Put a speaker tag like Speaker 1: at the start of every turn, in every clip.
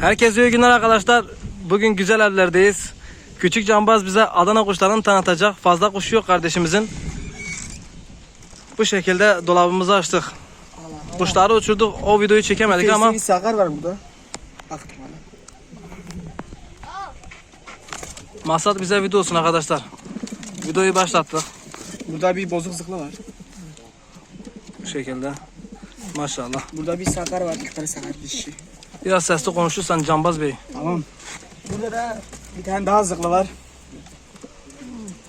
Speaker 1: Herkese iyi günler arkadaşlar. Bugün güzel evlerdeyiz. Küçük Cambaz bize Adana kuşlarını tanıtacak. Fazla kuş yok kardeşimizin. Bu şekilde dolabımızı açtık. Kuşları uçurduk. O videoyu çekemedik ama
Speaker 2: Bir sakar var burada.
Speaker 1: Maksat bize video olsun arkadaşlar. Videoyu başlattık.
Speaker 2: Burada bir bozuk zıklı var.
Speaker 1: Bu şekilde. Maşallah.
Speaker 2: Burada bir sakar var. Bir tane sakar dişi.
Speaker 1: Biraz sesli konuşursan Cambaz Bey.
Speaker 2: Tamam. Burada da bir tane daha zıklı var.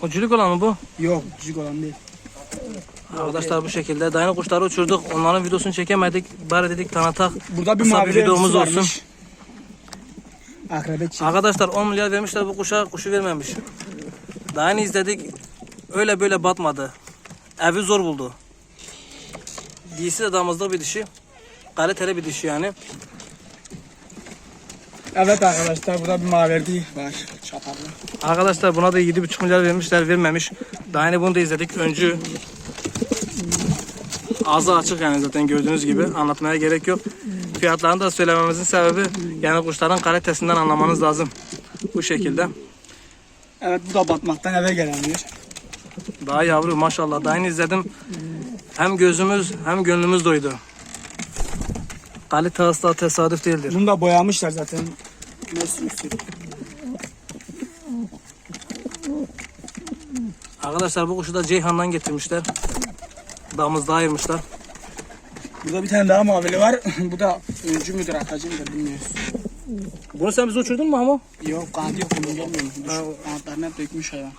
Speaker 1: O cülük olan mı bu?
Speaker 2: Yok cücük olan değil.
Speaker 1: Arkadaşlar bu şekilde dayanık kuşları uçurduk. Onların videosunu çekemedik. Bari dedik tanıtak.
Speaker 2: Burada bir
Speaker 1: Kısa
Speaker 2: mavi
Speaker 1: bir videomuz
Speaker 2: videomuz
Speaker 1: olsun.
Speaker 2: çift.
Speaker 1: Arkadaşlar 10 milyar vermişler bu kuşa, kuşu vermemiş. Daha yeni izledik. Öyle böyle batmadı. Evi zor buldu. Giysi de damızlık bir dişi. Kaliteli bir dişi yani.
Speaker 2: Evet arkadaşlar burada bir maverdi var. Çaparlı.
Speaker 1: Arkadaşlar buna da 7,5 milyar vermişler vermemiş. Daha yeni bunu da izledik. Öncü ağzı açık yani zaten gördüğünüz gibi anlatmaya gerek yok. Fiyatlarını da söylememizin sebebi yani kuşların kalitesinden anlamanız lazım. Bu şekilde.
Speaker 2: Evet bu da batmaktan eve gelen bir.
Speaker 1: Daha yavru maşallah. Daha yeni izledim. Hem gözümüz hem gönlümüz doydu. Kalite asla tesadüf değildir.
Speaker 2: Bunu da boyamışlar zaten.
Speaker 1: Arkadaşlar bu kuşu da Ceyhan'dan getirmişler. Damızda ayırmışlar.
Speaker 2: Burada bir tane daha mavili var. bu da öncü müdür atacı mıdır bilmiyoruz.
Speaker 1: Bunu sen bize uçurdun mu ama?
Speaker 2: Yok kanat yok bunu gelmiyor. Şu kanatlarını hep dökmüş hayvan.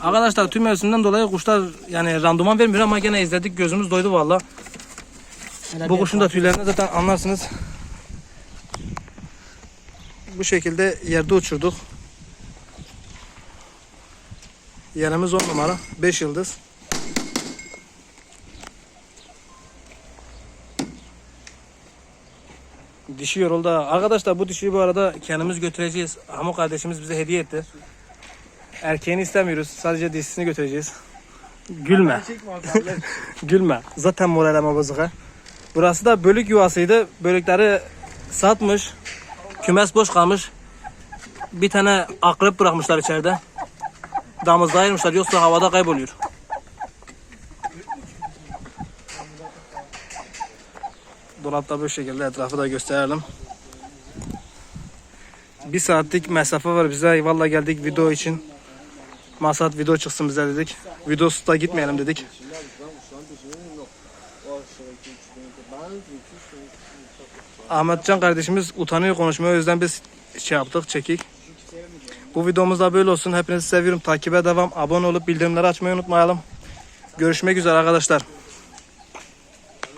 Speaker 1: Arkadaşlar tüm mevsimden dolayı kuşlar yani randıman vermiyor ama gene izledik gözümüz doydu valla. Bu kuşun da tüylerini zaten anlarsınız. Bu şekilde yerde uçurduk. Yerimiz 10 numara. 5 yıldız. Dişi yoruldu. Arkadaşlar bu dişiyi bu arada kendimiz götüreceğiz. Hamu kardeşimiz bize hediye etti. Erkeğini istemiyoruz. Sadece dişisini götüreceğiz. Gülme. Gülme. Zaten moralime bozuk ha. Burası da bölük yuvasıydı. Bölükleri satmış. Kümes boş kalmış. Bir tane akrep bırakmışlar içeride. Damızda ayırmışlar yoksa havada kayboluyor. Dolapta bu şekilde etrafı da gösterelim. Bir saatlik mesafe var bize. Valla geldik video için. Masat video çıksın bize dedik. Videosu da gitmeyelim dedik. Ahmetcan kardeşimiz utanıyor konuşmaya o yüzden biz şey yaptık çekik. Bu videomuz da böyle olsun. Hepinizi seviyorum. Takibe devam. Abone olup bildirimleri açmayı unutmayalım. Görüşmek üzere arkadaşlar.